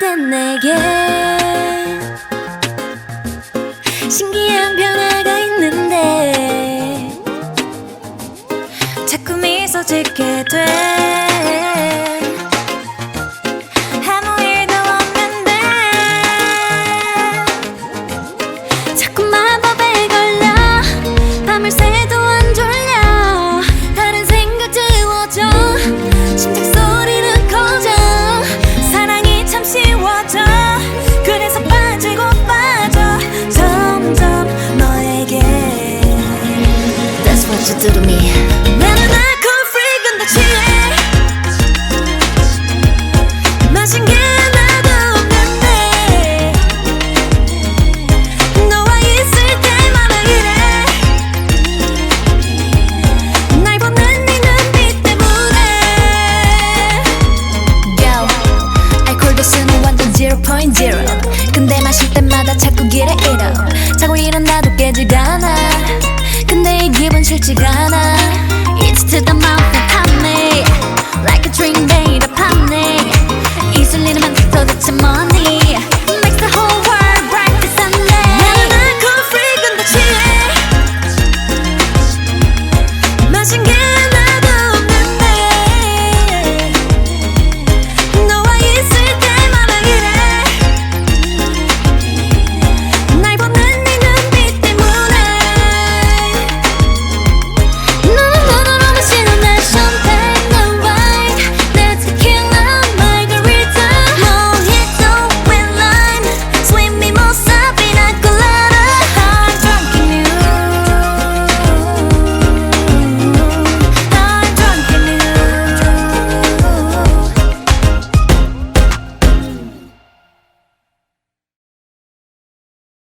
땐 내게 신기한 변화가 있는데 자꾸 미소 짓게 돼. 아무 일도 없는데 자꾸 마법에 걸려 밤을 새도 what you do to me. 나는 알코올 free 근데 취해. 마신 게 하나도 없는데. 너와 있을 때마다 이래. 날 보는 네 눈빛 때문에. Yo 알코올 도수는 완전 0.0 근데 마실 때마다 자꾸 길에 잃어 자고 일어나도 깨지가 않아 기분 싫지가 않아.